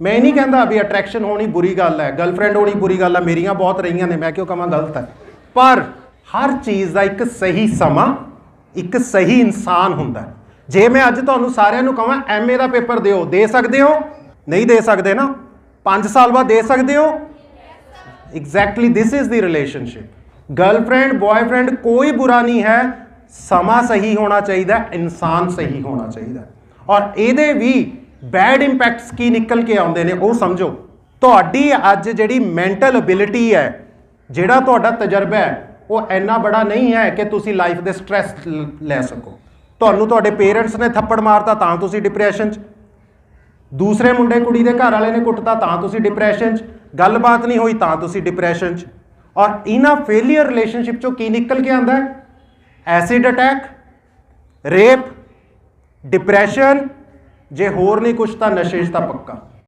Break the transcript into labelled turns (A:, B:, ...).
A: ਮੈਂ ਨਹੀਂ ਕਹਿੰਦਾ ਵੀ ਅਟਰੈਕਸ਼ਨ ਹੋਣੀ ਬੁਰੀ ਗੱਲ ਹੈ ਗਰਲਫ੍ਰੈਂਡ ਹੋਣੀ ਬੁਰੀ ਗੱਲ ਹੈ, ਮੇਰੀਆਂ ਬਹੁਤ ਰਹੀਆਂ ਨੇ, ਮੈਂ ਕਿਉਂ ਕਹਾਂ ਗਲਤ ਹੈ। ਪਰ ਹਰ ਚੀਜ਼ ਦਾ ਇੱਕ ਸਹੀ ਸਮਾਂ, ਇੱਕ ਸਹੀ ਇਨਸਾਨ ਹੁੰਦਾ ਜੇ ਮੈਂ ਅੱਜ ਤੁਹਾਨੂੰ ਸਾਰਿਆਂ ਨੂੰ ਕਹਾਂ ਐਮਏ ਦਾ ਪੇਪਰ ਦਿਓ, ਦੇ ਸਕਦੇ ਹੋ? ਨਹੀਂ ਦੇ ਸਕਦੇ ਨਾ? 5 ਸਾਲ ਬਾਅਦ ਦੇ ਸਕਦੇ ਹੋ? Exactly this is the relationship girlfriend boyfriend ਕੋਈ ਬੁਰਾ ਨਹੀਂ ਹੈ, ਸਮਾਂ ਸਹੀ ਹੋਣਾ ਚਾਹੀਦਾ, ਇਨਸਾਨ ਸਹੀ ਹੋਣਾ ਚਾਹੀਦਾ। ਔਰ ਇਹਦੇ ਵੀ ਬੈਡ ਇੰਪੈਕਟਸ ਕੀ ਨਿਕਲ ਕੇ ਆਉਂਦੇ ਨੇ ਉਹ ਸਮਝੋ। ਤੁਹਾਡੀ ਅੱਜ ਜਿਹੜੀ ਮੈਂਟਲ ਅਬਿਲਿਟੀ ਹੈ, ਜਿਹੜਾ ਤੁਹਾਡਾ ਤਜਰਬਾ ਹੈ, ਉਹ ਇੰਨਾ ਬੜਾ ਨਹੀਂ ਹੈ ਕਿ ਤੁਸੀਂ ਲਾਈਫ ਦੇ ਸਟ੍ਰੈਸ ਲੈ ਸਕੋ। ਤੁਹਾਨੂੰ ਤੁਹਾਡੇ ਪੇਰੈਂਟਸ ਨੇ ਥੱਪੜ ਮਾਰਤਾ ਤਾਂ ਤੁਸੀਂ ਡਿਪਰੈਸ਼ਨ 'ਚ। ਦੂਸਰੇ ਮੁੰਡੇ ਕੁੜੀ ਦੇ ਘਰ ਵਾਲੇ ਨੇ ਕੁੱਟਤਾ ਤਾਂ ਤੁਸੀਂ ਡਿਪਰੈਸ਼ਨ 'ਚ। ਗੱਲਬਾਤ ਨਹੀਂ ਹੋਈ ਤਾਂ ਤੁਸੀਂ ਡਿਪਰੈਸ਼ਨ 'ਚ। ਔਰ ਇਹਨਾਂ ਫੇਲਿਅਰ ਰਿਲੇਸ਼ਨਸ਼ਿਪ 'ਚੋਂ ਕੀ ਨਿਕਲ ਕੇ ਆਂਦਾ ਹੈ? ਐਸਿਡ ਅਟੈਕ ਰੇਪ ਡਿਪਰੈਸ਼ਨ ਜੇ ਹੋਰ ਨਹੀਂ ਕੁਝ ਤਾਂ ਨਸ਼ੇ 'ਚ ਤਾਂ ਪੱਕਾ।